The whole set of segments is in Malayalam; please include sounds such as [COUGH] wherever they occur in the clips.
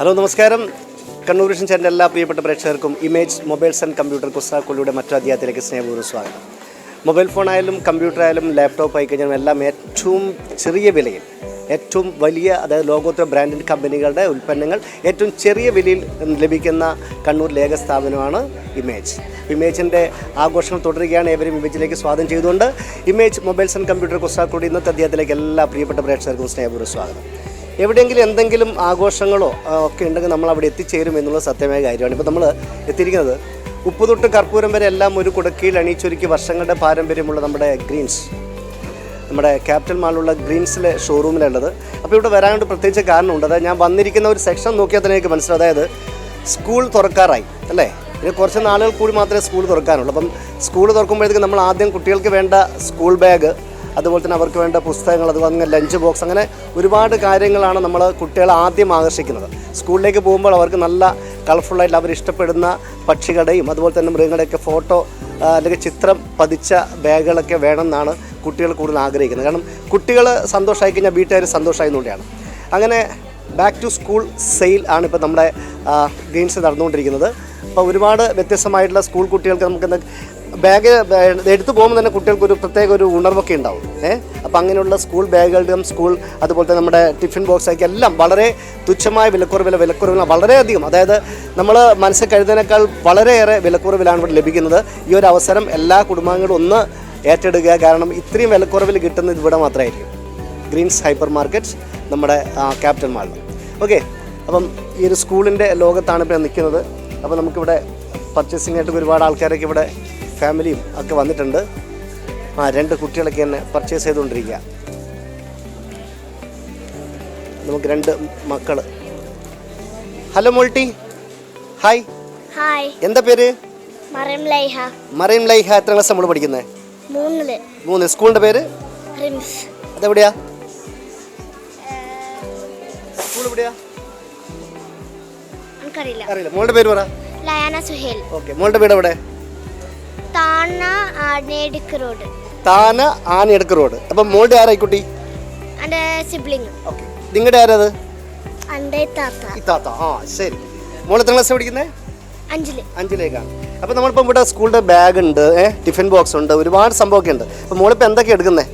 ഹലോ നമസ്കാരം. കണ്ണൂർ വിഷൻ ചാനലിന്റെ എല്ലാ പ്രിയപ്പെട്ട പ്രേക്ഷകർക്കും ഇമേജ് മൊബൈൽസ് ആൻഡ് കമ്പ്യൂട്ടർ കുസ്താക്കോളിയുടെ മറ്റൊരു അധ്യായത്തിലേക്ക് സ്നേഹപൂർവം സ്വാഗതം. മൊബൈൽ ഫോണായാലും കമ്പ്യൂട്ടർ ആയാലും ലാപ്ടോപ്പ് ആയി കഴിഞ്ഞാൽ എല്ലാം ഏറ്റവും ചെറിയ വിലയിൽ ഏറ്റവും വലിയ അതായത് ലോകോത്തര ബ്രാൻഡഡ് കമ്പനികളുടെ ഉൽപ്പന്നങ്ങൾ ഏറ്റവും ചെറിയ വിലയിൽ ലഭിക്കുന്ന കണ്ണൂർ ലേഖ സ്ഥാപനമാണ് ഇമേജ്. ഇമേജിന്റെ ആഘോഷങ്ങൾ തുടരുകയാണ് ഏവരും ഇമേജിലേക്ക് സ്വാഗതം ചെയ്തുകൊണ്ട്. ഇമേജ് മൊബൈൽസ് ആൻഡ് കമ്പ്യൂട്ടർ കുസ്താക്കോളി ഇന്നത്തെ അധ്യായത്തിലേക്ക് എല്ലാ പ്രിയപ്പെട്ട പ്രേക്ഷകർക്കും സ്നേഹപൂർവം സ്വാഗതം. എവിടെയെങ്കിലും എന്തെങ്കിലും ആഘോഷങ്ങളോ ഒക്കെ ഉണ്ടെങ്കിൽ നമ്മൾ അവിടെ എത്തിച്ചേരും എന്നുള്ള സത്യമായ കാര്യമാണ്. ഇപ്പോൾ നമ്മൾ എത്തിയിരിക്കുന്നത് ഉപ്പ് തൊട്ട് കർപ്പൂരം വരെ എല്ലാം ഒരു കുടക്കീഴിൽ അണിയിച്ചൊരുക്കി വർഷങ്ങളുടെ പാരമ്പര്യമുള്ള നമ്മുടെ ഗ്രീൻസ് നമ്മുടെ ക്യാപിറ്റൽ മാളിലുള്ള ഗ്രീൻസിലെ ഷോറൂമിലുള്ളത് അപ്പോൾ ഇവിടെ വരാനായിട്ട് പ്രത്യേകിച്ച് കാരണമുണ്ട്. അതായത് ഞാൻ വന്നിരിക്കുന്ന ഒരു സെക്ഷൻ നോക്കിയാൽ തന്നെ എനിക്ക് മനസ്സിലായി അതായത് സ്കൂൾ തുറക്കാറായി അല്ലേ? ഇനി കുറച്ച് നാളുകൾ കൂടി മാത്രമേ സ്കൂൾ തുറക്കാനുള്ളൂ. അപ്പം സ്കൂൾ തുറക്കുമ്പോഴത്തേക്ക് നമ്മൾ ആദ്യം കുട്ടികൾക്ക് വേണ്ട സ്കൂൾ ബാഗ് അതുപോലെ തന്നെ അവർക്ക് വേണ്ട പുസ്തകങ്ങൾ അതുപോലെ തന്നെ ലഞ്ച് ബോക്സ് അങ്ങനെ ഒരുപാട് കാര്യങ്ങളാണ് നമ്മൾ കുട്ടികളെ ആദ്യം ആകർഷിക്കുന്നത്. സ്കൂളിലേക്ക് പോകുമ്പോൾ അവർക്ക് നല്ല കളർഫുള്ളായിട്ട് അവർ ഇഷ്ടപ്പെടുന്ന പക്ഷികളുടെയും അതുപോലെ തന്നെ മൃഗങ്ങളുടെയൊക്കെ ഫോട്ടോ അല്ലെങ്കിൽ ചിത്രം പതിച്ച ബാഗുകളൊക്കെ വേണമെന്നാണ് കുട്ടികൾ കൂടുതൽ ആഗ്രഹിക്കുന്നത്. കാരണം കുട്ടികൾ സന്തോഷമായി കഴിഞ്ഞാൽ വീട്ടുകാർ സന്തോഷമായതുകൊണ്ടാണ് അങ്ങനെ ബാക്ക് ടു സ്കൂൾ സെയിൽ ആണ് ഇപ്പോൾ നമ്മുടെ ഗെയിംസ് നടന്നുകൊണ്ടിരിക്കുന്നത്. അപ്പോൾ ഒരുപാട് വ്യത്യസ്തമായിട്ടുള്ള സ്കൂൾ കുട്ടികൾക്ക് നമുക്ക് ബാഗ് എടുത്തു പോകുമ്പോൾ തന്നെ കുട്ടികൾക്ക് ഒരു പ്രത്യേക ഒരു ഉണർവൊക്കെ ഉണ്ടാവും. ഏഹ് അപ്പോൾ അങ്ങനെയുള്ള സ്കൂൾ ബാഗുകളുടെയും സ്കൂൾ അതുപോലെ തന്നെ നമ്മുടെ ടിഫിൻ ബോക്സൊക്കെ എല്ലാം വളരെ തുച്ഛമായ വിലക്കുറവില വിലക്കുറവില വളരെയധികം. അതായത് നമ്മൾ മനസ്സിൽ കരുതുന്നതിനേക്കാൾ വളരെയേറെ വിലക്കുറവിലാണ് ഇവിടെ ലഭിക്കുന്നത്. ഈ ഒരു അവസരം എല്ലാ കുടുംബാംഗങ്ങളും ഒന്ന് ഏറ്റെടുക്കുക. കാരണം ഇത്രയും വിലക്കുറവിൽ കിട്ടുന്നത് ഇവിടെ മാത്രമായിരിക്കും. ഗ്രീൻസ് ഹൈപ്പർ മാർക്കറ്റ് നമ്മുടെ ക്യാപിറ്റൽ മാളിൽ ഓക്കെ അപ്പം ഈ ഒരു സ്കൂളിന്റെ ലോകത്താണ് ഇപ്പോൾ നിൽക്കുന്നത്. അപ്പോൾ നമുക്കിവിടെ പർച്ചേസിംഗ് ആയിട്ട് ഒരുപാട് ആൾക്കാരൊക്കെ ഇവിടെ ഫാമിലിയും ഒക്കെ വന്നിട്ടുണ്ട്. ആ രണ്ട് കുട്ടികളൊക്കെ തന്നെ പർച്ചേസ് ചെയ്തുകൊണ്ടിരിക്കുക. നമുക്ക് രണ്ട് മക്കൾ ഹലോ മോൾട്ടി ഹായ് ഹായ് എന്താ പേര്? മറിയം ലൈഹ. മറിയം ലൈഹ. എത്ര ക്ലാസ് നമ്മൾ പഠിക്കുന്നത് മൂന്നിൽ. മൂന്ന്. സ്കൂളിന്റെ പേര്? റിംസ്. അതെവിടെയാ? സ്കൂൾ എവിടെയാ അറിയില്ല. മോളുടെ പേര് പറ. ലയാന സുഹേൽ. ഓക്കെ. മോളുടെ വീട് എവിടെ താണ ആനേഡിക്ക് റോഡ്. താന ആനയെടുക്ക് റോഡ്. അപ്പം മോളുടെ ആരായിക്കുട്ടി എന്റെ സിബ്ലിങ് ഓക്കെ. നിങ്ങളുടെ ആരത്? എന്റെ താത്ത. ഇത്താത്ത ആ ശരി. മോൾ എത്ര ക്ലാസ് പഠിക്കുന്നത് അഞ്ചിൽ. അഞ്ചിലേക്കാണ്. അപ്പോൾ നമ്മളിപ്പോൾ ഇവിടെ സ്കൂളിന്റെ ബാഗ് ഉണ്ട് ഏഹ് ടിഫിൻ ബോക്സ് ഉണ്ട് ഒരുപാട് സംഭവമൊക്കെ ഉണ്ട് അപ്പം മോളിപ്പോൾ എന്തൊക്കെ എടുക്കുന്നത്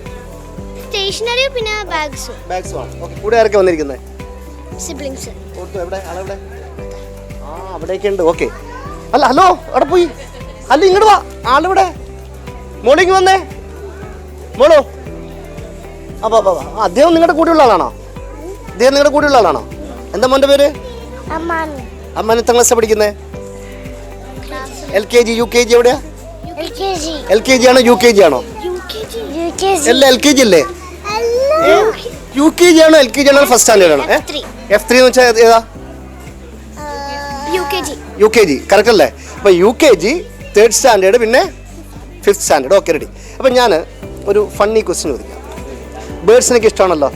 സ്റ്റേഷനറി പിന്നെ ബാഗ്സും. ബാഗ്സ് ആണ് ഓക്കെ. കൂടെ ആരൊക്കെ വന്നിരിക്കുന്നത് സിബ്ലിങ്സ് എവിടെ? ആളെവിടെ? ആ അവിടേക്കുണ്ട്. ഓക്കെ. അല്ല ഹലോ അവിടെ പോയി. അല്ല ഇങ്ങോട്ട് വാ. ആളിവിടെ. മോളിങ് വന്നേ. മോളോ. അപ്പൊ അപ്പൊ അദ്ദേഹം നിങ്ങളുടെ കൂടെയുള്ള ആളാണോ? അദ്ദേഹം നിങ്ങളുടെ കൂടെയുള്ള ആളാണോ? എന്താ മോന്റെ പേര്? അമ്മാൻ അമ്മ എത്ര ക്ലാസ് പഠിക്കുന്നേ? L K G U K G എവിടെയാ? എൽ കെ ജി ആണോ യു കെ ജി ആണോ? അല്ല എൽ കെ ജി അല്ലേ? യു കെ ജി ആണോ എൽ കെ ജി ആണോ ഫസ്റ്റ് സ്റ്റാൻഡേർഡ് ആണോ? F3. എഫ് ത്രീ എന്ന് വെച്ചാൽ ഏതാ യു കെ ജി കറക്റ്റ് അല്ലേ? അപ്പൊ U K G third standard പിന്നെ ഫിഫ്ത്ത് സ്റ്റാൻഡേർഡ് ഓക്കെ റെഡി അപ്പം ഞാൻ ഒരു ഫണ്ണി ക്വസ്റ്റ്യൻ ചോദിക്കാം. ബേർഡ്സിനൊക്കെ ഇഷ്ടമാണല്ലോ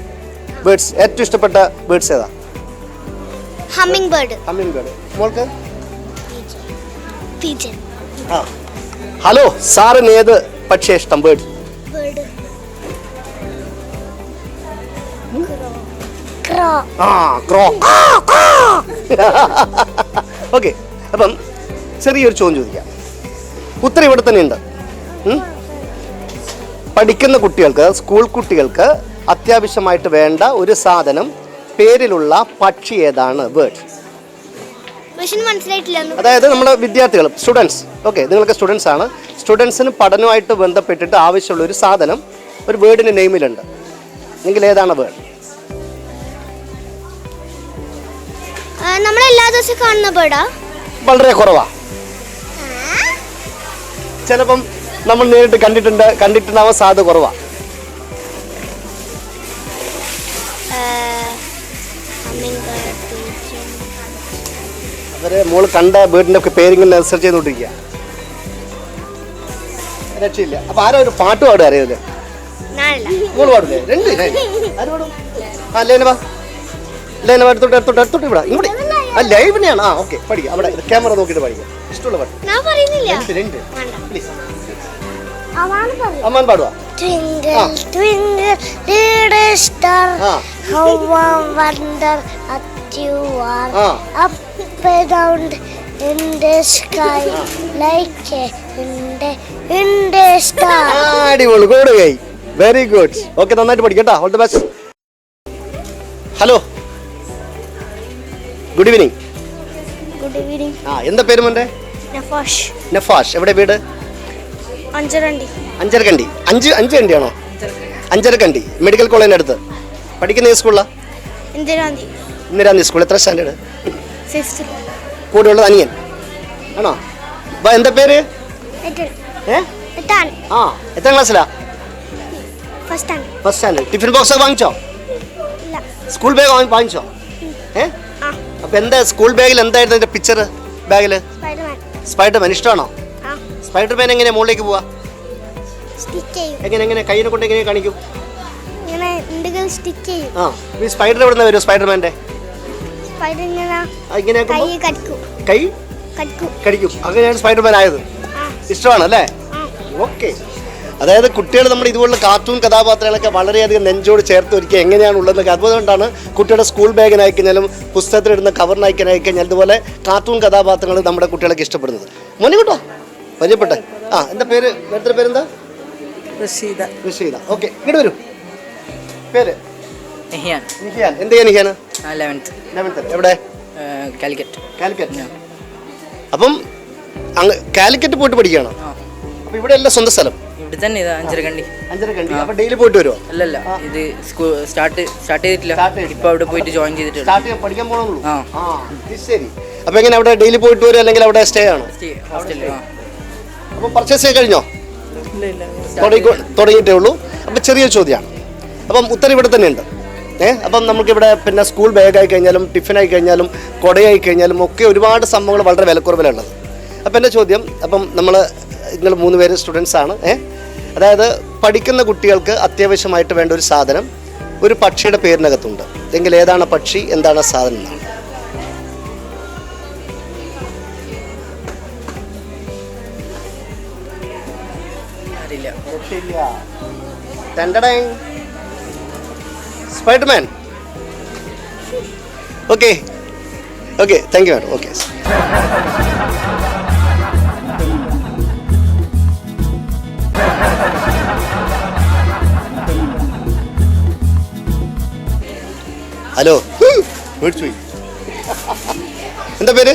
ബേർഡ്സ് ഏറ്റവും ഇഷ്ടപ്പെട്ട ബേർഡ്സ് ഏതാ? ഹമ്മിങ് ബേർഡ് ഹമ്മിങ് ബേർഡ് മോൾക്ക്? പീജൻ ആ. ഹലോ സാറിന് ഏത് പക്ഷിയെ ഇഷ്ടം? ബേർഡ് ആ ക്രോ ഓക്കെ [LAUGHS] അപ്പം ചെറിയൊരു ചോദ്യം ചോദിക്കാം. ഉത്തരം ഇവിടെ തന്നെ ഉണ്ട് പഠിക്കുന്ന കുട്ടികൾക്ക് സ്കൂൾ കുട്ടികൾക്ക് അത്യാവശ്യമായിട്ട് വേണ്ട ഒരു സാധനം പേരിലുള്ള പക്ഷി ഏതാണ്? വേർഡ് അതായത് നമ്മുടെ വിദ്യാർത്ഥികൾ സ്റ്റുഡൻസ് ഓക്കെ നിങ്ങൾക്ക് സ്റ്റുഡൻസ് ആണ്. സ്റ്റുഡൻസിന് പഠനവുമായിട്ട് ബന്ധപ്പെട്ടിട്ട് ആവശ്യമുള്ള ഒരു സാധനം ഒരു വേർഡിന്റെ നെയിമിലുണ്ട് എങ്കിൽ ഏതാണ് വേർഡ് നമ്മൾ എല്ലാ ദിവസവും കാണുന്ന ബേർഡാ വളരെ കുറവാ. ചിലപ്പം നമ്മൾ നേരിട്ട് കണ്ടിട്ടുണ്ട് കണ്ടിട്ടുണ്ടാവാൻ സാധ്യത കുറവാ. അവരെ മോൾ കണ്ട വീടിന്റെ ഒക്കെ പേരിങ്ങനെ റിസർച്ച് ചെയ്തോണ്ടിരിക്ക രക്ഷയില്ല. അപ്പൊ ആരോ ഒരു പാട്ട് പാടുക നാളല്ല മോൾ പാടില്ലേ രണ്ട്. ആ ലേനവാ. ലേനവാ എടുത്തോട്ട് എടുത്തോട്ട് എടുത്തോട്ട് ഇവിടെ. ആ ലൈവിനെയാണ്. ആ ഓക്കെ പഠിക്കാം. അവിടെ ക്യാമറ നോക്കിയിട്ട് പഠിക്കാം. ഇഷ്ടമുള്ള പാട്ട്. ഞാൻ പറയുന്നില്ല. രണ്ട് രണ്ട്. വേണ്ട. പ്ലീസ് അമ്മാൻ പാടുവാ Twinkle, twinkle, little star, ആ. how I wonder at you are ആ. up and down in the sky like a in the in the sky. ആ, അടിപൊളി ഗുഡ് വെരി ഗുഡ് ഓക്കെ നന്നായിട്ട് പഠിക്കട്ടാ all the best hello good evening good evening. ആ എന്താ പേര് മോന്റെ? നഫാഷ്. നഫാഷ്. എവിടെ വീട്? അഞ്ചരണ്ടി അഞ്ചരക്കണ്ടി. അഞ്ച് അഞ്ച് കണ്ടിയാണോ അഞ്ചരക്കണ്ടി മെഡിക്കൽ കോളേജിന് അടുത്ത്. പഠിക്കുന്ന ഏത് സ്കൂളിലാണ്. ഇന്ദിരാന്തി സ്കൂൾ എത്ര സ്റ്റാൻഡേർഡ്? Fifth. കൂടെ ഉള്ളത് അനിയൻ. ആണോ? അപ്പൊ എന്താ പേര്. ഏ? ആ എത്ര ക്ലാസ്സിലാ. ഫസ്റ്റ് സ്റ്റാൻഡേർഡ് ടിഫിൻ ബോക്സ് ഒക്കെ വാങ്ങിച്ചോ? സ്കൂൾ ബാഗ് വാങ്ങിച്ചോ? ഏ? ആ. അപ്പൊ എന്താ സ്കൂൾ ബാഗിൽ എന്തായിരുന്നു അതിന്റെ പിക്ചർ ബാഗിൽ. സ്പൈഡർമാൻ ഇഷ്ടമാണോ. സ്പൈഡർമാൻ എങ്ങനെ മുകളിലേക്ക് പോവാ? എങ്ങനെ എങ്ങനെ? കയ്യിനെ കൊണ്ട് എങ്ങനെ കാണിക്കും? ആ ഈ സ്പൈഡർ എവിടെ നിന്ന് വരും സ്പൈഡർമാന്റെ സ്പൈഡർ ഇങ്ങനെ കൈ കടിക്കും. അങ്ങനെയാണ് സ്പൈഡർമാൻ ആയത്. ഇഷ്ടമാണ് അല്ലേ ഓക്കെ അതായത് കുട്ടികൾ നമ്മൾ ഇതുപോലുള്ള കാർട്ടൂൺ കഥാപാത്രങ്ങളൊക്കെ വളരെയധികം നെഞ്ചോട് ചേർത്ത് ഒരുക്കുക എങ്ങനെയാണ് ഉള്ളതെന്നൊക്കെ അതുകൊണ്ടാണ് കുട്ടിയുടെ സ്കൂൾ ബാഗിനായി കഴിഞ്ഞാലും പുസ്തകത്തിലിടുന്ന കവറിനായി കഴിഞ്ഞാൽ ഇതുപോലെ കാർട്ടൂൺ കഥാപാത്രങ്ങൾ നമ്മുടെ കുട്ടികളൊക്കെ ഇഷ്ടപ്പെടുന്നത്. മോനെ കേട്ടോ പരിചയപ്പെട്ടെ? ആ എന്താ പേര്? നേരത്തെ പേരെന്താ? റഷീദ. റഷീദ. ഓക്കെ ഇങ്ങോട്ട് വരൂ. പേര്? നെഹിയാൻ. നിഹിയാൻ. എന്ത് ചെയ്യാൻ നിഹിയാൻ ലെവൻത്ത് ലെവൻത്ത് എവിടെ? കാലിക്കറ്റ്. കാലിക്കറ്റ്. അപ്പം അങ്ങ് കാലിക്കറ്റ് പോയിട്ട് പഠിക്കുകയാണോ? അപ്പം അപ്പൊ ഇവിടെ എല്ലാം സ്വന്തം സ്ഥലം. ഇവിടെ തന്നെ ഇതാ അഞ്ചരക്കണ്ടി. അഞ്ചര കണ്ടി അപ്പൊ ഡെയിലി പോയിട്ട് വരുമോ അല്ലല്ല ഇത് സ്കൂൾ സ്റ്റാർട്ട് സ്റ്റാർട്ട് ചെയ്തിട്ടില്ല. ഇപ്പൊ അവിടെ പോയിട്ട് ജോയിൻ ചെയ്തിട്ടുണ്ട് സ്റ്റാർട്ട് പഠിക്കാൻ ആ. ശരി. അപ്പൊ എങ്ങനെ അവിടെ ഡെയിലി പോയിട്ട് വരും അല്ലെങ്കിൽ അവിടെ സ്റ്റേ ആണോ? അപ്പൊ പർച്ചേസ് ചെയ്ത് കഴിഞ്ഞോ? തുടങ്ങിയിട്ടേ ഉള്ളൂ. അപ്പൊ ചെറിയ ചോദ്യമാണ്. അപ്പം ഉത്തരം ഇവിടെ തന്നെ ഉണ്ട്. ഏ അപ്പം നമുക്കിവിടെ പിന്നെ സ്കൂൾ ബാഗായി കഴിഞ്ഞാലും ടിഫിനായി കഴിഞ്ഞാലും കൊടയായി കഴിഞ്ഞാലും ഒക്കെ ഒരുപാട് സംഭവങ്ങൾ വളരെ വിലക്കുറവിലുള്ളത്. അപ്പം എന്റെ ചോദ്യം അപ്പം നമ്മൾ നിങ്ങൾ മൂന്ന് പേര് സ്റ്റുഡൻസ് ആണ് ഏഹ് അതായത് പഠിക്കുന്ന കുട്ടികൾക്ക് അത്യാവശ്യമായിട്ട് വേണ്ട ഒരു സാധനം ഒരു പക്ഷിയുടെ പേരിനകത്തുണ്ട്. എങ്കിൽ ഏതാണ് പക്ഷി എന്താണ് സാധനം എന്നാണ്. Spiderman. Okay. Okay thank you madam okay. Hello. എന്താ പേര്?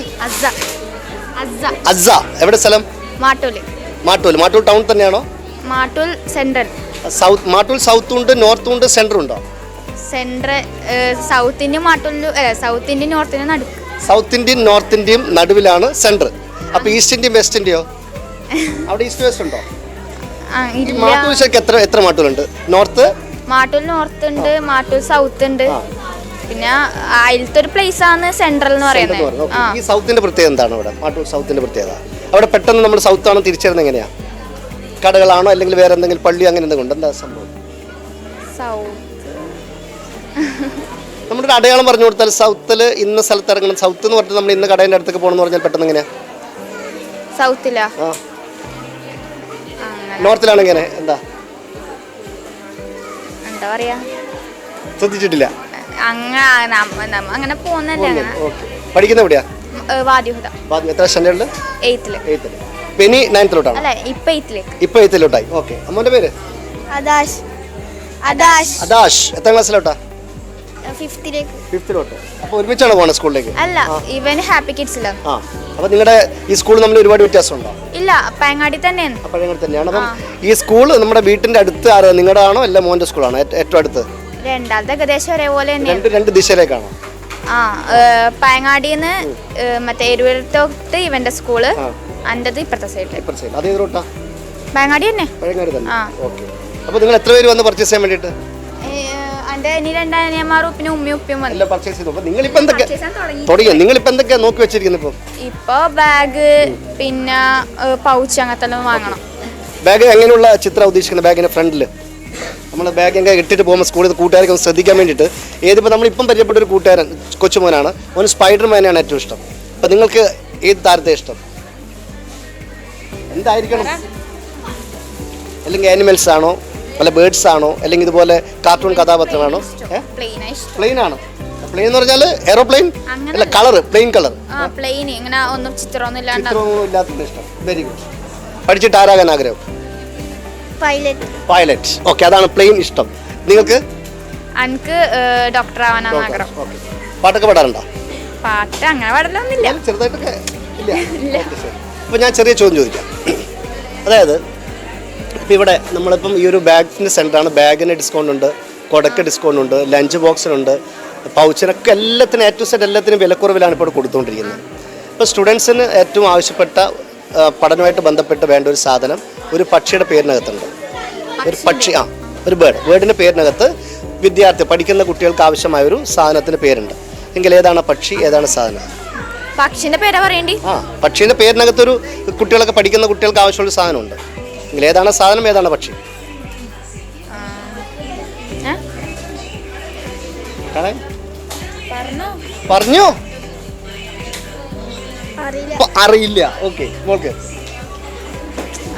അസ എവിടെ സ്ഥലം? മാട്ടൂൽ. മാട്ടൂൽ മാട്ടൂൽ ടൗൺ തന്നെയാണോ? Mattool central. South Mattool south ഉണ്ട് നോർത്ത് ഉണ്ട് സെൻട്രൽ ഉണ്ടോ സെൻട്രൽ സൗത്ത് ഇന്ത്യ മാട്ടൂലിൽ സൗത്ത് ഇന്ത്യ നോർത്ത് ഇന്ത്യ നടുക്ക്. സൗത്ത് ഇന്ത്യയും നോർത്ത് ഇന്ത്യയും നടുവിലാണ് സെൻട്രൽ. അപ്പൊ ഈസ്റ്റ് ഇന്ത്യയും വെസ്റ്റ് ഇന്ത്യയോ [LAUGHS] അവിടെ ഈസ്റ്റ് വെസ്റ്റ് ഉണ്ടോ മാട്ടൂൽ ശരിക്കും എത്ര എത്ര മാട്ടൂലുണ്ട്? നോർത്ത്? മാട്ടൂൽ നോർത്ത് ഉണ്ട് മാട്ടൂൽ സൗത്ത് ഉണ്ട്. പിന്നെ അതിലത്തെ ഒരു പ്ലേസ് ആണ് സെൻട്രൽ എന്ന് പറയുന്നത്. ഈ സൗത്തിന്റെ പ്രത്യേകത എന്താണ് ഇവിടെ? മാട്ടൂർ സൗത്തിന്റെ പ്രത്യേകത. അവിടെ പെട്ടെന്ന് നമ്മൾ സൗത്ത് ആണോ തിരിച്ചറിയുന്നത് എങ്ങനെയാ? കടകളാണോ അല്ലെങ്കിൽ വേറെ എന്തെങ്കിലും പള്ളി അങ്ങനെ എന്തെങ്കിലും ഉണ്ട്? എന്താ സംഭവം? നമ്മുടെ അടയാളം പറഞ്ഞു കൊടുത്താൽ സൗത്തിൽ ഇന്ന സ്ഥലത്ത് ഇറങ്ങണം. സൗത്ത് എന്ന് പറഞ്ഞാൽ നമ്മൾ ഇന്ന് കടേന്റെ അടുത്തേക്ക് പോകണമെന്ന് പറഞ്ഞാൽ പെട്ടെന്ന് എങ്ങനെയാ? സൗത്തിലാ നോർത്തിലാണ് എങ്ങനെ എന്താ? എന്താ പറയാ? ശ്രദ്ധിച്ചിട്ടില്ല. നമ്മ നമ്മ അങ്ങനെ പോകുന്നല്ലേ അങ്ങനെ ഓക്കെ. പഠിക്കുന്ന എവിടെയാ? വാദ്യുഹത എത്ര സ്റ്റാൻഡേർഡിൽ എയ്ത്തിൽ. എയ്ത്തിൽ ഇപ്പം ഇനി നയൻത്തിലോട്ടാണ് അല്ല ഇപ്പൊ എയ്ത്തിലേക്ക്. ഇപ്പം എയ്ത്തിലോട്ടായി. ഓക്കെ. അമ്മന്റെ പേര്? അദാഷ്. അദാഷ്. അദാഷ്. എത്രാം ക്ലാസ്സിലോട്ടാ? ഫിഫ്ത്തിലോട്ട് അപ്പോൾ ഒരുമിച്ചാണോ സ്കൂളിലേക്ക്? അല്ല ഇവൻ ഹാപ്പി ആ. അപ്പോൾ നിങ്ങളുടെ ഈ സ്കൂൾ തമ്മിൽ ഒരുപാട് വ്യത്യാസമുണ്ടോ? ഇല്ല പയങ്ങാടി തന്നെയാണ്. അപ്പോൾ തന്നെയാണ്. അപ്പം ഈ സ്കൂൾ നമ്മുടെ വീട്ടിന്റെ അടുത്ത് ആരോ? നിങ്ങളുടെ ആണോ? അല്ല മോന്റെ സ്കൂളാണോ? ഏറ്റവും അടുത്ത്? രണ്ടാമത്തെ ഏകദേശം ഒരേപോലെ തന്നെയാണ് രണ്ട് രണ്ട് ദിശയിലേക്കാണോ? ആ പയങ്ങാടിന്ന് മറ്റേ എരുവിലത്തോട്ട് ഇവന്റെ സ്കൂൾ അന്റത് അന്റെത് ഇപ്പുറത്തെ സൈഡിൽ ഇപ്പുറത്തെ. അത് റൂട്ടാ? പയങ്ങാടി തന്നെ. പഴയങ്ങാടി തന്നെ. ആ. ഓക്കെ. അപ്പോൾ നിങ്ങൾ എത്ര പേര് വന്ന് പർച്ചേസ് ചെയ്യാൻ വേണ്ടിയിട്ട്? എന്റെ ഇനി രണ്ടനിയന്മാരും പിന്നെ ഉമ്മയും ഉപ്പയും വന്നു. എല്ലാം പർച്ചേസ് ചെയ്തു. അപ്പോൾ നിങ്ങളിപ്പോൾ എന്തൊക്കെ Purchase ചെയ്യാൻ തുടങ്ങി. തുടങ്ങിയോ? നിങ്ങളിപ്പോൾ എന്തൊക്കെയാ നോക്കി വെച്ചിരിക്കുന്നത് ഇപ്പോൾ ഇപ്പൊ ബാഗ് പിന്നെ പൗച്ച് അങ്ങനത്തെ എല്ലാം വാങ്ങണം. ബാഗ് എങ്ങനെയുള്ള ചിത്രം ഉദ്ദേശിക്കുന്നത്? ബാഗിന്റെ ഫ്രണ്ടിൽ നമ്മൾ ബാഗ് എങ്ങനെ ഇട്ടിട്ട് പോകുമ്പോൾ സ്കൂളിൽ കൂട്ടുകാരൊക്കെ ഒന്ന് ശ്രദ്ധിക്കാൻ വേണ്ടിയിട്ട്. ഏതിപ്പോൾ നമ്മളിപ്പം പരിചയപ്പെട്ട ഒരു കൂട്ടുകാരൻ കൊച്ചുമോനാണ്. അവന് സ്പൈഡർ മാനാണ് ഏറ്റവും ഇഷ്ടം. അപ്പം നിങ്ങൾക്ക് ഏത് താരത്തെ ഇഷ്ടം? എന്തായിരിക്കണം? അല്ലെങ്കിൽ ആനിമൽസ് ആണോ? അല്ല ബേർഡ്സ് ആണോ? അല്ലെങ്കിൽ ഇതുപോലെ കാർട്ടൂൺ കഥാപാത്രമാണോ? പ്ലെയിൻ ആണ്. പ്ലെയിൻ എന്ന് പറഞ്ഞാൽ എയറോപ്ലെയിൻ അല്ല കളർ പ്ലെയിൻ കളർ പ്ലെയിൻ ഇങ്ങനെ ഒന്നും ചിത്രമൊന്നും ഇല്ലാത്ത ഇഷ്ടം. വെരി ഗുഡ് പഠിച്ചിട്ട് ആരാകാൻ ആഗ്രഹം? പൈലറ്റ് പൈലറ്റ് ഓക്കെ അതാണ് പ്ലെയിൻ ഇഷ്ടം. നിങ്ങൾക്ക്? എനിക്ക് ഡോക്ടർ ആവാനാണ് ആഗ്രഹം. പാട്ടൊക്കെ പാടാറുണ്ടോ? പാട്ട് അങ്ങനെ പാടലൊന്നുമില്ല. ഞാൻ ചെറുതായിട്ടൊക്കെ ഇല്ല. അപ്പോൾ ഞാൻ ചെറിയ ചോദ്യം ചോദിക്കാം. അതായത് ഇപ്പം ഇവിടെ നമ്മളിപ്പം ഈ ഒരു ബാഗിന്റെ സെന്ററാണ് ബാഗിന് ഡിസ്കൗണ്ട് ഉണ്ട് കൊടക്ക് ഡിസ്കൗണ്ട് ഉണ്ട് ലഞ്ച് ബോക്സിനുണ്ട് പൗച്ചിനൊക്കെ എല്ലാത്തിനും ഏറ്റവും സെറ്റ് എല്ലാത്തിനും വിലക്കുറവിലാണ് ഇപ്പോൾ ഇവിടെ കൊടുത്തുകൊണ്ടിരിക്കുന്നത്. ഇപ്പോൾ സ്റ്റുഡൻസിന് ഏറ്റവും ആവശ്യപ്പെട്ട പഠനമായിട്ട് പഠനവുമായിട്ട് ബന്ധപ്പെട്ട് വേണ്ട ഒരു സാധനം ഒരു പക്ഷിയുടെ പേരിനകത്തുണ്ട്. ഒരു പക്ഷി ആ ഒരു ബേർഡ് ബേർഡിന്റെ പേരിനകത്ത് വിദ്യാർത്ഥി പഠിക്കുന്ന കുട്ടികൾക്ക് ആവശ്യമായ ഒരു സാധനത്തിന് പേരുണ്ട്. എങ്കിൽ ഏതാണ് പക്ഷി ഏതാണ് സാധനം? പക്ഷിന്റെ പേരാ പറയേണ്ടി. ആ പക്ഷിന്റെ പേരിനകത്ത് ഒരു കുട്ടികളൊക്കെ പഠിക്കുന്ന കുട്ടികൾക്ക് ആവശ്യമുള്ള സാധനമുണ്ട്. എങ്കിൽ ഏതാണ് സാധനം ഏതാണ് പക്ഷി? പറഞ്ഞോ. അറിയില്ല. ഓക്കെ ഓക്കെ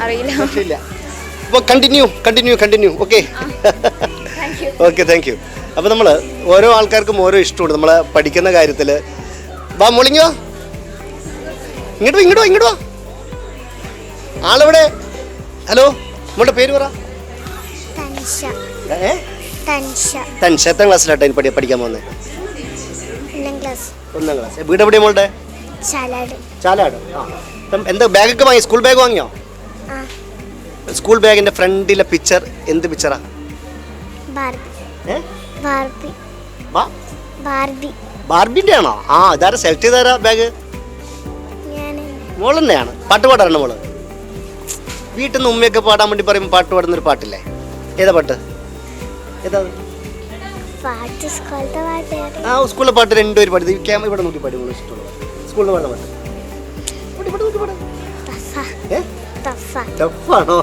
അറിയില്ല. അപ്പോൾ continue continue continue okay okay thank you അപ്പോൾ നമ്മൾ ഓരോ ആൾക്കാർക്കും ഓരോ ഇഷ്ടമുണ്ട്. നമ്മൾ പഠിക്കുന്ന കാര്യത്തിൽ വാ മോളിങ്ങി ഇങ്ങോട്ട് ഇങ്ങോട്ടോ ഇങ്ങോട്ട് ആളെവിടെ? ഹലോ നമ്മളുടെ പേര് പറ. തൻഷ. എത്താം ക്ലാസ്സിലാട്ടോ ഇനി പഠിക്കാൻ പോകുന്നത് ഒന്നാം ക്ലാസ്. വീട് എവിടെയാണ് മോളുടെ? ചാലാട്. ചാലാട്. എന്താ ബാഗൊക്കെ വാങ്ങി സ്കൂൾ ബാഗ് വാങ്ങിയോ? സ്കൂൾ ബാഗിന്റെ ഫ്രണ്ടിലെ പിക്ചർ എന്ത് പിക്ചറാ ബാർബി. ഏ? ബാർബി. വാ ബാർബി. ബാർബിന്റെ ആണോ? ആ ഇതാരാ സെലക്ട് ചെയ്താരാ ബാഗ് മോൾ തന്നെയാണ് പാട്ട് പാടാറുണ്ട് മോൾ? വീട്ടിൽ നിന്ന് ഉമ്മയൊക്കെ പാടാൻ വേണ്ടി പറയുമ്പോൾ പാട്ട് പാടുന്ന ഒരു പാട്ടില്ലേ? ഏതാ പാട്ട്? ഏതാ? ആ സ്കൂളിലെ പാട്ട് രണ്ടുപേര് പാടി ക്യാമറ ഇവിടെ നോക്കി പാടി മോൾ ഇഷ്ടമുള്ള സ്കൂളിൽ പാടുന്ന പാട്ട്. പാടി, പാടി, പാടി, പാടി. ടഫാണോ?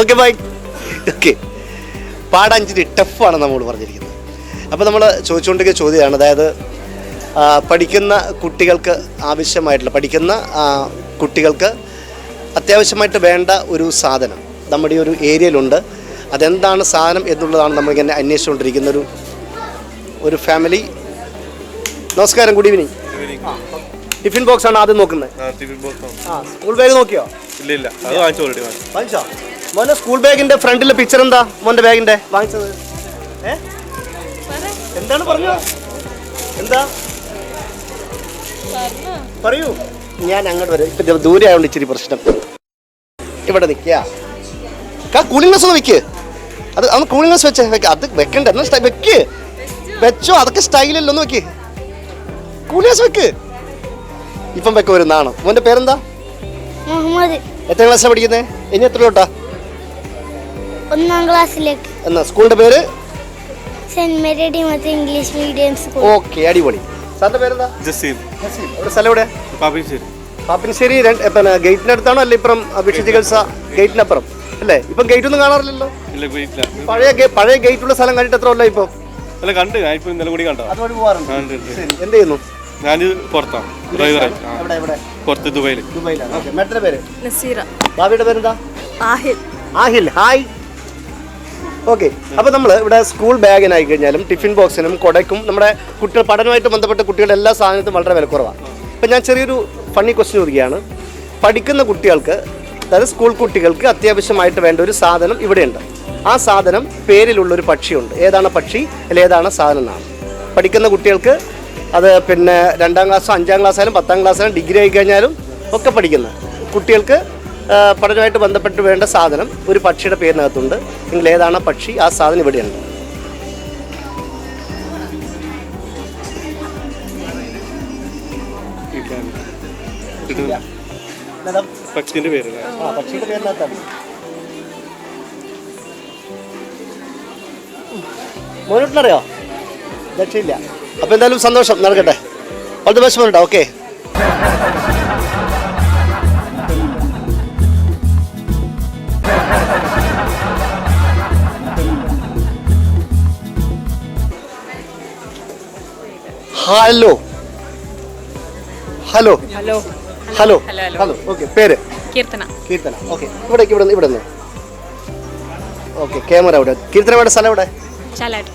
ഓക്കെ ബൈ ഓക്കെ പാടാഞ്ചിരി ടഫാണ് നമ്മൾ പറഞ്ഞിരിക്കുന്നത്. അപ്പോൾ നമ്മൾ ചോദിച്ചുകൊണ്ടിരിക്കുന്ന ചോദ്യമാണ്. അതായത് പഠിക്കുന്ന കുട്ടികൾക്ക് ആവശ്യമായിട്ടുള്ള പഠിക്കുന്ന കുട്ടികൾക്ക് അത്യാവശ്യമായിട്ട് വേണ്ട ഒരു സാധനം നമ്മുടെ ഈ ഒരു ഏരിയയിലുണ്ട്. അതെന്താണ് സാധനം എന്നുള്ളതാണ് നമ്മളിങ്ങനെ അന്വേഷിച്ചുകൊണ്ടിരിക്കുന്ന ഒരു ഒരു ഫാമിലി നമസ്കാരം ഗുഡ് ഈവനിങ് ടിഫിൻ ബോക്സ് ആണ് ആദ്യം നോക്കുന്നത്. ആ, സ്കൂൾ ബാഗ് നോക്കിയോ? ഇല്ല ഇല്ല അത് വാങ്ങിച്ചു ഓൾറെഡി വാങ്ങിച്ചു. മോനെ സ്കൂൾ ബാഗിന്റെ ഫ്രണ്ടിലെ പിക്ചർ എന്താ മോന്റെ ബാഗിന്റെ? വാങ്ങിച്ചത്. എന്താണ് പറഞ്ഞോ എന്താ? പറയൂ. ഞാൻ അങ്ങോട്ട് വരാം. ഇപ്പൊ ദൂരെ ആയതുകൊണ്ട് ഇച്ചിരി പ്രശ്നം. ഇവിടെ നിൽക്കുക കൂളിംഗ് ഗ്ലാസ് ഒന്ന് വെക്ക്. അത് അന്ന് കൂളിംഗ് ഗ്ലാസ് വെച്ചേ. വെക്ക. അത് വെക്കണ്ട. എന്നാ വെക്ക്. വെച്ചോ അതൊക്കെ സ്റ്റൈലല്ലോ ഒന്ന് വെക്ക്. കൂളിംഗ് ഗ്ലാസ് വെക്ക്. ഇപ്പം വെക്ക ഒരു നാണം. മോന്റെ പേരെന്താ? മുഹമ്മദ്. എത്ര ക്ലാസ്സിലാണ് പഠിക്കുന്നത് ഇനി എത്ര തൊട്ടാ ഒന്നാം ക്ലാസ്സിലേക്ക്. എന്നാ സ്കൂളിന്റെ പേര്? സെന്റ് മേരി ഡിമത്ത് ഇംഗ്ലീഷ് മീഡിയം സ്കൂൾ. ഓക്കെ അടിപൊളി. സാറിന്റെ പേരെന്താ? ജസീം എവിടെ സ്ഥലം എവിടെ? പാപ്പിനിശ്ശേരി രണ്ട് പിന്നെ ഗേറ്റിനടുത്താണോ അല്ല ഇപ്പുറം അഭിഷേക് ചികിത്സ? ഗേറ്റിനപ്പുറം. അല്ലേ? ഇപ്പം ഗേറ്റ് ഒന്നും കാണാറില്ലല്ലോ പഴയ പഴയ ഗേറ്റ് ഉള്ള സ്ഥലം കണ്ടിട്ട് എത്ര കൊല്ലം ഇപ്പം? അല്ല കണ്ട്. ഞാൻ ഇപ്പൊ ഇന്നലെ കൂടി കണ്ടോ അതുവഴി പോകാറുണ്ട്. എന്ത് ചെയ്യുന്നു? ഞാൻ പുറത്താണ്. ഡ്രൈവറായി പുറത്ത് ദുബൈയിൽ ദുബൈയിലാണ്? പേര്? നസീറ. ഭാവിയുടെ പേരെന്താ? ആഹിൽ. ആഹിൽ. ഹായ്. ഓക്കെ. അപ്പോൾ നമ്മൾ ഇവിടെ സ്കൂൾ ബാഗിനായി കഴിഞ്ഞാലും ടിഫിൻ ബോക്സിനും കൊടയ്ക്കും നമ്മുടെ കുട്ടികൾ പഠനമായിട്ട് ബന്ധപ്പെട്ട കുട്ടികളുടെ എല്ലാ സാധനത്തിനും വളരെ വിലക്കുറവാണ് അപ്പം ഞാൻ ചെറിയൊരു ഫണ്ണി ക്വസ്റ്റ്യൻ ചോദിക്കുകയാണ്. പഠിക്കുന്ന കുട്ടികൾക്ക് അതായത് സ്കൂൾ കുട്ടികൾക്ക് അത്യാവശ്യമായിട്ട് വേണ്ട ഒരു സാധനം ഇവിടെയുണ്ട്. ആ സാധനം പേരിലുള്ള ഒരു പക്ഷിയുണ്ട്. ഏതാണ് പക്ഷി? അല്ലെ ഏതാണ് സാധനം എന്നാണ്. പഠിക്കുന്ന കുട്ടികൾക്ക് അത് പിന്നെ രണ്ടാം ക്ലാസ്സോ അഞ്ചാം ക്ലാസ് ആയാലും പത്താം ക്ലാസ് ആയാലും ഡിഗ്രി ആയി കഴിഞ്ഞാലും ഒക്കെ പഠിക്കുന്നത് കുട്ടികൾക്ക് പഠനമായിട്ട് പഠനവുമായിട്ട് ബന്ധപ്പെട്ട് വേണ്ട സാധനം ഒരു പക്ഷിയുടെ പേരിനകത്തുണ്ട്. എങ്കിൽ ഏതാണ് പക്ഷി? ആ സാധനം ഇവിടെയുണ്ട്. പക്ഷിന്റെ പേര് ആ പക്ഷിയുടെ പേരിനകത്താണ്. മോനോട്ടിനറിയോ? രക്ഷയില്ല. അപ്പോൾ എന്തായാലും സന്തോഷം. നടക്കട്ടെ. All the best മോനോട്ടോ okay hello hello hello hello hello, okay പേര്? കീർത്തന. കീർത്തന. ഓക്കെ ഇവിടെ ഇവിടെ ഇവിടെ ഓക്കെ ക്യാമറ ഇവിടെ കീർത്തന ഇവിടെ സ്ഥലം ഇവിടെ ചാലാട്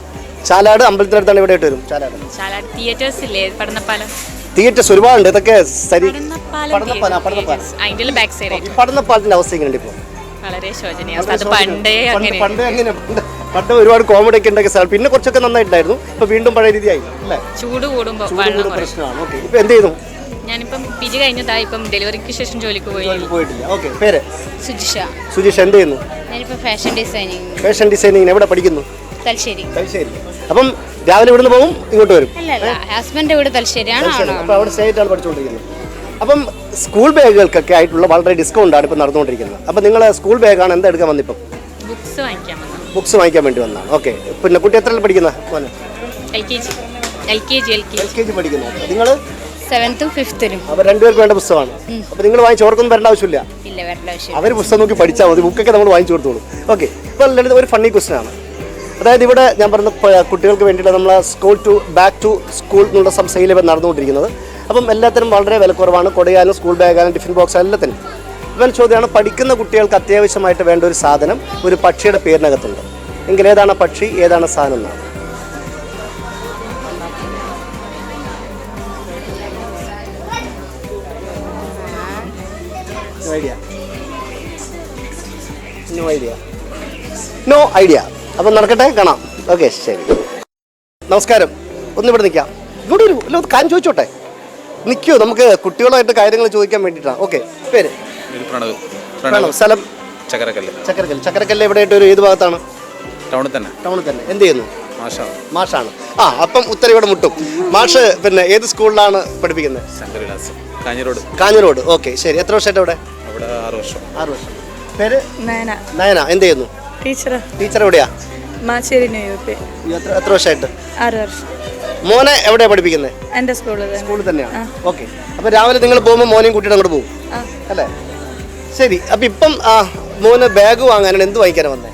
ചാലാട് അമ്പലത്തിനടുത്താണ് ഇവിടെ ആയിട്ട് വരും. ചാലാട്. ചാലാട് തിയേറ്റേഴ്സ് ഇല്ലേ? പടന്നപ്പാലം. തിയേറ്റേഴ്സ് ഒരുപാടുണ്ട്. ഇതൊക്കെ സരി പടന്നപ്പാലം, പടന്നപ്പാലം. അതിന്റെ ബാക്ക് സൈഡ് ഈ പഠനപ്പാലത്തിന്റെ അവസ്ഥ എങ്ങനെയുണ്ട് ഇപ്പോൾ? വളരെ ശോചനീയ അത് പണ്ടേ അങ്ങനെ പണ്ട് അങ്ങനെ പണ്ട് ഒരുപാട് കോമഡി ഒക്കെ ഉണ്ടാക്കിയ സ്ഥലം. പിന്നെ കുറച്ചൊക്കെ നന്നായിട്ടുണ്ടായിരുന്നു. ഇപ്പൊ വീണ്ടും പഴയ രീതിയായി. അല്ലേ? ചൂട് കൂടുമ്പോ ചൂട് വെള്ളം കൂടുന്ന കുറയും പ്രശ്നമാണ്. ഓക്കെ. ഇപ്പൊ എന്ത് ചെയ്തു? ഞാനിപ്പം പി ജി കഴിഞ്ഞതാ ഇപ്പം ഡെലിവറിക്ക് ശേഷം ജോലിക്ക് പോയി. പോയിട്ടില്ല. ഓക്കെ. പേര്? സുജിഷ. സുജിഷ എന്ത് ചെയ്യുന്നു? ഞാനിപ്പോ ഫാഷൻ ഡിസൈനിങ് ഫാഷൻ ഡിസൈനിങ് എവിടെ പഠിക്കുന്നു? തലശ്ശേരി. തലശ്ശേരി. അപ്പം രാവിലെ ഇവിടുന്ന് പോകും ഇങ്ങോട്ട് വരും. അല്ല അല്ല ഹസ്ബൻഡ് വീട് തലശ്ശേരിയാണ് അപ്പോൾ അവിടെ സ്റ്റേ ആയിട്ടാണ് പഠിച്ചുകൊണ്ടിരിക്കുന്നത്. അപ്പം സ്കൂൾ ബാഗുകൾക്കൊക്കെ ആയിട്ടുള്ള വളരെ ഡിസ്കൗണ്ട് ആണ് ഇപ്പം നടന്നുകൊണ്ടിരിക്കുന്നത്. അപ്പം നിങ്ങൾ സ്കൂൾ ബാഗാണ് എന്താ എടുക്കാൻ വന്നിപ്പം? ബുക്സ് വാങ്ങിക്കാൻ വന്നു ബുക്സ് വാങ്ങിക്കാൻ വേണ്ടി വന്നതാണ്. ഓക്കെ പിന്നെ കുട്ടി എത്ര പഠിക്കുന്ന? മോനെ. L K G L K G L K G പഠിക്കുന്നു. നിങ്ങൾ സെവൻത്തും രണ്ടുപേർക്ക് വേണ്ട പുസ്തകമാണ്. അപ്പൊ നിങ്ങൾ വാങ്ങിച്ച് ഓർക്കൊന്നും വരേണ്ട ആവശ്യമില്ല. അവർ പുസ്തകം നോക്കി പഠിച്ചാൽ മതി. ബുക്കൊക്കെ നമ്മൾ വാങ്ങിച്ചു കൊടുത്തോളൂ. ഓക്കെ ഇപ്പൊ ഒരു ഫണ്ണി ക്വസ്റ്റൻ ആണ്. അതായത് ഇവിടെ ഞാൻ പറഞ്ഞ കുട്ടികൾക്ക് വേണ്ടിയിട്ട് നമ്മൾ school to back to school എന്നുള്ള സംസ്ഥയിൽ ഇപ്പം നടന്നുകൊണ്ടിരിക്കുന്നത്. അപ്പം എല്ലാത്തിനും വളരെ വിലക്കുറവാണ്. കൊടയാനും സ്കൂൾ ബാഗാനും ടിഫിൻ ബോക്സ് എല്ലാത്തിനും. ഇവൻ ചോദ്യമാണ് പഠിക്കുന്ന കുട്ടികൾക്ക് അത്യാവശ്യമായിട്ട് വേണ്ട ഒരു സാധനം ഒരു പക്ഷിയുടെ പേരിനകത്തുണ്ട്. എങ്കിൽ ഏതാണ് പക്ഷി ഏതാണ് സാധനം എന്നാണ്. Idea no idea no idea അപ്പം നടക്കട്ടെ? കാണാം. ഓക്കെ ശരി. നമസ്കാരം. ഒന്നിവിടെ നിൽക്കാം. ഇവിടെ ഒരു അല്ല ഒന്ന് കാര്യം ചോദിച്ചോട്ടെ? നിൽക്കൂ നമുക്ക് കുട്ടികളായിട്ട് കാര്യങ്ങൾ ചോദിക്കാൻ വേണ്ടിയിട്ടാണ് ഓക്കെ പേര്? പ്രണവ്. പ്രണവ്. സ്ഥലം? ചക്കരക്കല്ല്. ചക്കരക്കല്ല്. ചക്കരക്കല്ല് എവിടെയായിട്ട് ഒരു ഏത് ഭാഗത്താണ്? ടൗണിൽ തന്നെ. ടൗണിൽ തന്നെ. എന്ത് ചെയ്യുന്നു? മാഷാണ്. മാഷാണ്. ആ അപ്പം ഉത്തരം ഇവിടെ മുട്ടും. മാഷ് പിന്നെ ഏത് സ്കൂളിലാണ് പഠിപ്പിക്കുന്നത്? ശങ്കരവിലാസ് കാഞ്ഞിരോട്. കാഞ്ഞിരോട്. ഓക്കെ ശരി. എത്ര വർഷമായിട്ട് ഇവിടെ അവിടെ ആറ് വർഷം. ആറ് വർഷം. പേര്? നയന. നയന. എന്ത് ചെയ്യുന്നു? ടീച്ചറാ. ടീച്ചർ എവിടെയാ? Macheri new U P. ഈ എത്ര എത്ര വർഷമായിട്ട്? ആറ് വർഷം. മോനെ എവിടെയാണ് പഠിപ്പിക്കുന്നത് എന്റെ സ്കൂളിൽ സ്കൂളിൽ തന്നെയാണ് ഓക്കെ. അപ്പോൾ രാവിലെ നിങ്ങൾ പോകുമ്പോൾ മോനെയും കൂട്ടിയിട്ട് അങ്ങോട്ട് പോകും. അല്ലേ? ശരി. അപ്പം ഇപ്പം മോന് ബാഗ് വാങ്ങാനാണ് എന്ത് വാങ്ങിക്കാനാണ് വന്നത്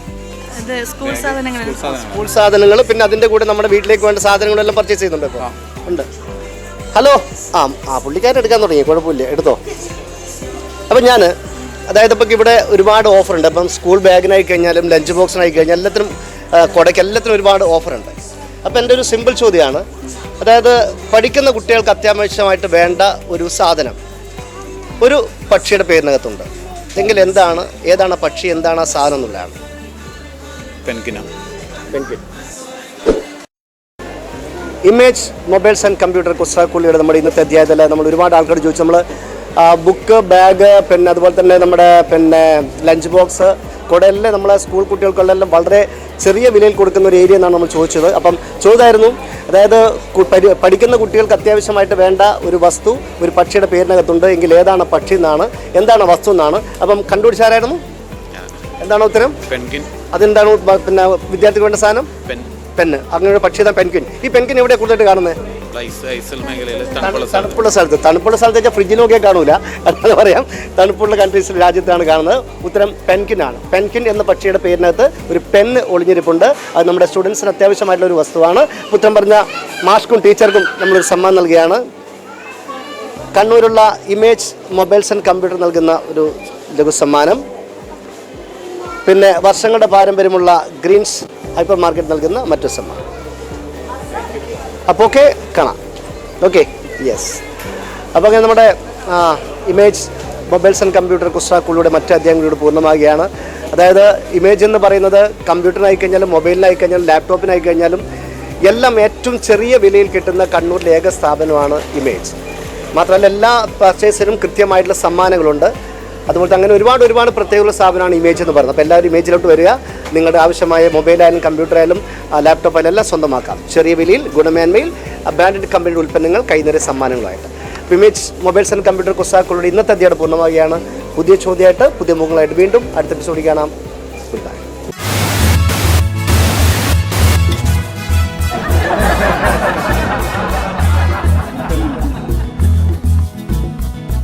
സ്കൂൾ സാധനങ്ങൾ സ്കൂൾ സാധനങ്ങൾ പിന്നെ അതിന്റെ കൂടെ നമ്മുടെ വീട്ടിലേക്ക് വേണ്ട സാധനങ്ങളെല്ലാം പർച്ചേസ് ചെയ്യുന്നുണ്ട് ഇപ്പോൾ ഉണ്ട്. ഹലോ? ആ ആ പുള്ളിക്കാരൻ എടുക്കാൻ തുടങ്ങി. കുഴപ്പമില്ല. എടുത്തോ? അപ്പം ഞാൻ അതായത് ഇപ്പം ഇവിടെ ഒരുപാട് ഓഫറുണ്ട് അപ്പം സ്കൂൾ ബാഗിനായി കഴിഞ്ഞാലും ലഞ്ച് ബോക്സിനായി കഴിഞ്ഞാൽ എല്ലാത്തിനും കൊടയ്ക്ക് എല്ലാത്തിനും ഒരുപാട് ഓഫറുണ്ട് അപ്പം എന്റെ ഒരു സിമ്പിൾ ചോദ്യമാണ്. അതായത് പഠിക്കുന്ന കുട്ടികൾക്ക് അത്യാവശ്യമായിട്ട് വേണ്ട ഒരു സാധനം. ഒരു പക്ഷിയുടെ പേരിനകത്തുണ്ട്. എങ്കിൽ എന്താണ് ഏതാണ് പക്ഷി എന്താണ് ആ സാധനം എന്നുള്ളതാണ്. ഇമേജ് മൊബൈൽസ് ആൻഡ് കമ്പ്യൂട്ടർ കുസ്താക്കുള്ളിയുടെ നമ്മുടെ ഇന്നത്തെ അധ്യായത്തിൽ നമ്മൾ ഒരുപാട് ആൾക്കാർ ചോദിച്ചു. നമ്മൾ ബുക്ക് ബാഗ് പിന്നെ അതുപോലെ തന്നെ നമ്മുടെ പിന്നെ ലഞ്ച് ബോക്സ് കുടയെല്ലാം നമ്മളെ സ്കൂൾ കുട്ടികൾക്കുള്ള വളരെ ചെറിയ വിലയിൽ കൊടുക്കുന്ന ഒരു ഏരിയ എന്നാണ് നമ്മൾ ചോദിച്ചത്. അപ്പം ചോദിച്ചായിരുന്നു അതായത് പഠിക്കുന്ന കുട്ടികൾക്ക് അത്യാവശ്യമായിട്ട് വേണ്ട ഒരു വസ്തു ഒരു പക്ഷിയുടെ പേരിനകത്തുണ്ട് എങ്കിൽ ഏതാണ് പക്ഷി എന്നാണ് എന്താണ് വസ്തു എന്നാണ്. അപ്പം കണ്ടുപിടിച്ചാരായിരുന്നു എന്താണ് ഉത്തരം? അതെന്താണ് പിന്നെ വിദ്യാർത്ഥിക്ക് വേണ്ട സാധനം? പെന്ന് അങ്ങനെ ഒരു പക്ഷി പെൻക്വിൻ ഈ പെൻക്വിൻ എവിടെ കൂടുതലായിട്ട് കാണുന്നത്? തണുപ്പുള്ള സ്ഥലം തണുപ്പുള്ള സ്ഥലത്ത്. തണുപ്പുള്ള സ്ഥലത്ത് വെച്ചാൽ ഫ്രിഡ്ജിൽ നോക്കിയാൽ കാണൂല. അതാണ് പറയാം തണുപ്പുള്ള കൺട്രീസിൽ രാജ്യത്താണ് കാണുന്നത്. ഉത്തരം പെൻകിൻ ആണ്. പെൻകിൻ എന്ന പക്ഷിയുടെ പേരിനകത്ത് ഒരു പെൻ ഒളിഞ്ഞിരിപ്പുണ്ട്. അത് നമ്മുടെ സ്റ്റുഡൻസിന് അത്യാവശ്യമായിട്ടുള്ള ഒരു വസ്തുവാണ്. ഉത്തരം പറഞ്ഞ മാഷ്ക്കും ടീച്ചർക്കും നമ്മളൊരു സമ്മാനം നൽകുകയാണ്. കണ്ണൂരുള്ള ഇമേജ് മൊബൈൽസ് ആൻഡ് കമ്പ്യൂട്ടർ നൽകുന്ന ഒരു ലഘു സമ്മാനം. പിന്നെ വർഷങ്ങളുടെ പാരമ്പര്യമുള്ള ഗ്രീൻസ് ഹൈപ്പർ മാർക്കറ്റ് നൽകുന്ന മറ്റൊരു സമ്മാനം അപ്പോൾ ഓക്കെ കാണാം. ഓക്കെ യെസ് അപ്പോൾ അങ്ങനെ നമ്മുടെ ഇമേജ് മൊബൈൽസ് ആൻഡ് കമ്പ്യൂട്ടർ കുസ്റ്റാക്കുകളുടെ മറ്റ് അധ്യായങ്ങളോട് പൂർണമാകുകയാണ് അതായത് ഇമേജ് എന്ന് പറയുന്നത് കമ്പ്യൂട്ടറിനായി കഴിഞ്ഞാലും മൊബൈലിനായി കഴിഞ്ഞാലും ലാപ്ടോപ്പിനായി കഴിഞ്ഞാലും എല്ലാം ഏറ്റവും ചെറിയ വിലയിൽ കിട്ടുന്ന കണ്ണൂരിലെ ഏക സ്ഥാപനമാണ് ഇമേജ് മാത്രമല്ല എല്ലാ പർച്ചേസിനും കൃത്യമായിട്ടുള്ള സമ്മാനങ്ങളുണ്ട്. അതുപോലെ അങ്ങനെ ഒരുപാട് ഒരുപാട് പ്രത്യേകമുള്ള സ്ഥാപനമാണ് ഇമേജ് എന്ന് പറയുന്നത്. അപ്പോൾ എല്ലാവരും ഇമേജിലോട്ട് വരിക. നിങ്ങളുടെ ആവശ്യമായ മൊബൈലായാലും കമ്പ്യൂട്ടറായാലും ലാപ്ടോപ്പ് ആയാലും എല്ലാം സ്വന്തമാക്കാം. ചെറിയ വിലയിൽ ഗുണമേന്മയിൽ ബ്രാൻഡഡ് കമ്പനിയുടെ ഉൽപ്പന്നങ്ങൾ കൈനിറയ സമ്മാനങ്ങളായിട്ട്. അപ്പോൾ ഇമേജ് മൊബൈൽസ് ആൻഡ് കമ്പ്യൂട്ടർ കുസാക്കളുടെ ഇന്നത്തെ അധ്യായം പൂർണമാവുകയാണ്. പുതിയ ചോദ്യമായിട്ട് പുതിയ മുഖങ്ങളായിട്ട് വീണ്ടും അടുത്ത എപ്പിസോഡിൽ കാണാം. Good bye